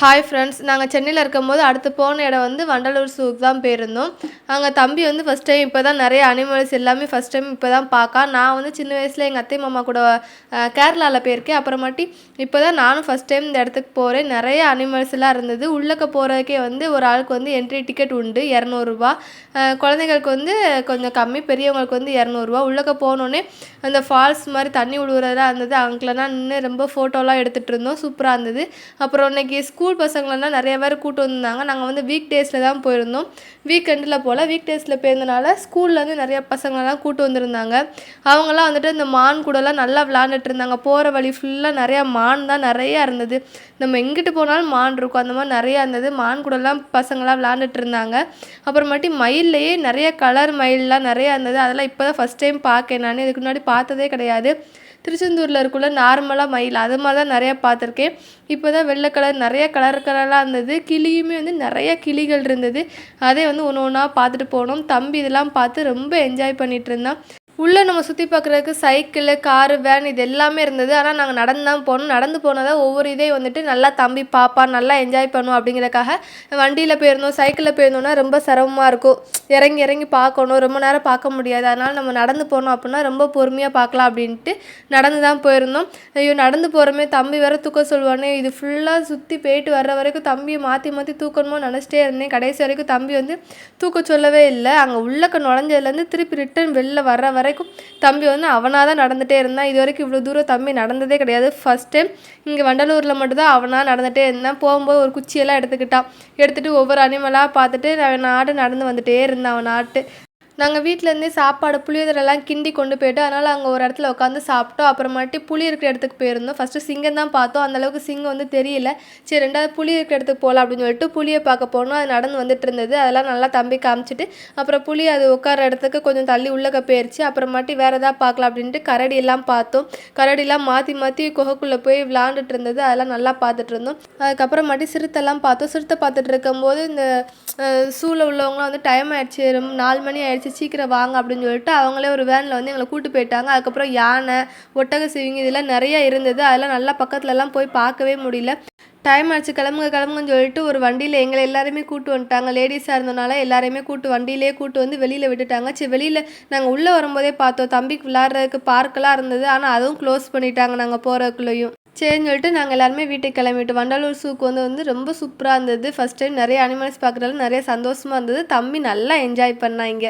Hi friends நாங்கள் சென்னையில் இருக்கும்போது அடுத்து போன இடம் வந்து வண்டலூர் சூக்கு தான் போயிருந்தோம். அங்கே தம்பி வந்து ஃபஸ்ட் டைம் இப்போ தான் நிறைய அனிமல்ஸ் எல்லாமே ஃபஸ்ட் டைம் இப்போ தான் பார்க்கா. நான் வந்து சின்ன வயசில் எங்கள் அத்தை மாமா கூட கேரளாவில் போயிருக்கேன். அப்புறமாட்டி இப்போ தான் நானும் ஃபஸ்ட் டைம் இந்த இடத்துக்கு போகிறேன் நிறைய அனிமல்ஸ்லாம் இருந்தது. உள்ளக்க போகிறதுக்கே வந்து ஒரு ஆளுக்கு வந்து என்ட்ரி டிக்கெட் உண்டு இரநூறுபா குழந்தைங்களுக்கு வந்து கொஞ்சம் கம்மி பெரியவங்களுக்கு வந்து இரநூறுவா. உள்ளக்க போனோடனே அந்த ஃபால்ஸ் மாதிரி தண்ணி விழுவுறதெல்லாம் இருந்தது. அங்கெல்லாம் நின்று ரொம்ப ஃபோட்டோலாம் எடுத்துகிட்டு இருந்தோம். சூப்பராக இருந்தது. அப்புறம் இன்னைக்கு ஸ்கூல் ஸ்கூல் பசங்களெலாம் நிறைய பேர் கூட்டு வந்திருந்தாங்க. நாங்கள் வந்து வீக் டேஸில் தான் போயிருந்தோம். வீக்கெண்டில் போல் வீக் டேஸில் போயிருந்தனால ஸ்கூல்லேருந்து நிறைய பசங்களெலாம் கூட்டு வந்திருந்தாங்க. அவங்களாம் வந்துட்டு இந்த மான் கூடலாம் நல்லா விளாண்டுட்டு இருந்தாங்க. போகிற வழி ஃபுல்லாக நிறையா மான் தான் நிறையா இருந்தது. நம்ம எங்கிட்டு போனாலும் மான் இருக்கும். அந்த மாதிரி நிறையா இருந்தது. மான் கூடலாம் பசங்களாம் விளாண்டுட்டு இருந்தாங்க. அப்புறமாட்டி மயில்லையே நிறைய கலர் மயிலெலாம் நிறையா இருந்தது. அதெல்லாம் இப்போ தான் ஃபஸ்ட் டைம் பார்க்கேன். நான். இதுக்கு முன்னாடி பார்த்ததே கிடையாது. திருச்செந்தூரில் இருக்குள்ள நார்மலாக மயில். அது மாதிரி தான் நிறையா பார்த்துருக்கேன். இப்போ தான் வெள்ளை கலர் நிறைய கலர் கலராக இருந்தது. கிளியுமே வந்து நிறைய கிளிகள் இருந்தது. அதே வந்து ஒன்று ஒன்றா பார்த்துட்டு போனோம். தம்பி இதெல்லாம் பார்த்து ரொம்ப என்ஜாய் பண்ணிகிட்டு இருந்தான். உள்ளே நம்ம சுற்றி பார்க்குறதுக்கு சைக்கிள் காரு வேன் இது எல்லாமே இருந்தது. ஆனால் நாங்கள் நடந்து தான் போனோம் நடந்து போனதா ஒவ்வொரு இதே வந்துட்டு நல்லா தம்பி பாப்பா நல்லா என்ஜாய் பண்ணும் அப்படிங்கிறக்காக வண்டியில் போயிருந்தோம் சைக்கிளில் போயிருந்தோம்னா ரொம்ப சிரமமாக இருக்கும். இறங்கி இறங்கி பார்க்கணும். ரொம்ப நேரம் பார்க்க முடியாது. அதனால் நம்ம நடந்து போனோம் அப்படின்னா ரொம்ப பொறுமையாக பார்க்கலாம் அப்படின்ட்டு நடந்து தான் போயிருந்தோம். ஐயோ நடந்து போகிறோமே தம்பி வேற தூக்க சொல்லுவானே. இது ஃபுல்லாக சுற்றி போயிட்டு வர்ற வரைக்கும் தம்பியை மாற்றி மாற்றி தூக்கணுமோ நினச்சிட்டே இருந்தேன். கடைசி வரைக்கும் தம்பி வந்து தூக்க சொல்லவே இல்லை. அங்கே உள்ளக்க நுழைஞ்சதுலேருந்து திருப்பி ரிட்டர்ன் வெளில வர வர வரைக்கும் தம்பி வந்து அவனாக தான் நடந்துகிட்டே இருந்தான். இது வரைக்கும் இவ்வளோ தூரம் தம்பி நடந்ததே கிடையாது. ஃபஸ்ட் டைம் இங்கே வண்டலூரில் மட்டும்தான் அவனாக நடந்துகிட்டே இருந்தான். போகும்போது ஒரு குச்சியெல்லாம் எடுத்துக்கிட்டான். எடுத்துகிட்டு ஒவ்வொரு அனிமலாக பார்த்துட்டு நான் நாட்டு நடந்து வந்துட்டே இருந்தான். அவன் நாட்டு நாங்கள் வீட்டிலேருந்தே சாப்பாடு புளியோதரெல்லாம் கிண்டி கொண்டு போயிட்டு அதனால் அங்கே ஒரு இடத்துல உட்காந்து சாப்பிட்டோம். அப்புறமாட்டி புளி இருக்கிற இடத்துக்கு போயிருந்தோம். ஃபஸ்ட்டு சிங்கம் தான் பார்த்தோம். அந்தளவுக்கு சிங்கம் வந்து தெரியல. சரி ரெண்டாவது புளி இருக்கிற இடத்துக்கு போகலாம் அப்படின்னு சொல்லிட்டு புளியை பார்க்க போனோம். அது நடந்து வந்துட்டு இருந்தது. அதெல்லாம் நல்லா தம்பி காமிச்சிட்டு அப்புறம் புளி அது உட்கார இடத்துக்கு கொஞ்சம் தள்ளி உள்ளக்க போயிருச்சு. அப்புறமாட்டி வேறு எதாவது பார்க்கலாம் அப்படின்ட்டு கரடி எல்லாம் பார்த்தோம். கரடிலாம் மாற்றி மாற்றி குகைக்குள்ளே போய் விளாண்டுட்டு இருந்தது. அதெல்லாம் நல்லா பார்த்துட்டு இருந்தோம். அதுக்கப்புறமாட்டி சிறுத்தைலாம் பார்த்தோம். சிறுத்தை பார்த்துட்டு இருக்கும்போது இந்த சூழல் உள்ளவங்களாம் வந்து டைம் ஆயிடுச்சு. ரொம்ப நாலு மணி ஆயிடுச்சு சீக்கிரம் வாங்க அப்படின்னு சொல்லிட்டு அவங்களே ஒரு வேனில் வந்து எங்களை கூட்டு போயிட்டாங்க. அதுக்கப்புறம் யானை ஒட்டக சிவிங்கி இதெல்லாம் நிறைய இருந்தது. அதெல்லாம் நல்லா பக்கத்துலலாம் போய் பார்க்கவே முடியல. டைம் ஆச்சு. கிளம்புங்க கிளம்புங்கன்னு சொல்லிட்டு ஒரு வண்டியில் எங்களை எல்லாருமே கூட்டு வந்துட்டாங்க. லேடிஸாக இருந்தனால எல்லாரையுமே கூட்டு வண்டியிலே கூட்டு வந்து வெளியில் விட்டுட்டாங்க. சரி வெளியில் நாங்கள் உள்ளே வரும்போதே பார்த்தோம். தம்பிக்கு விளாட்றதுக்கு பார்க்கெல்லாம் இருந்தது. ஆனால் அதுவும் க்ளோஸ் பண்ணிட்டாங்க நாங்கள் போகிறதுக்குள்ளேயும் சரின்னு சொல்லிட்டு நாங்கள் எல்லாருமே வீட்டுக்கு கிளம்பிட்டு வண்டலூர் சூக்கு வந்து வந்து ரொம்ப சூப்பராக இருந்தது. ஃபஸ்ட் டைம் நிறைய அனிமல்ஸ் பார்க்குறதுல நிறைய சந்தோஷமாக இருந்தது. தம்பி நல்லா என்ஜாய் பண்ணாங்க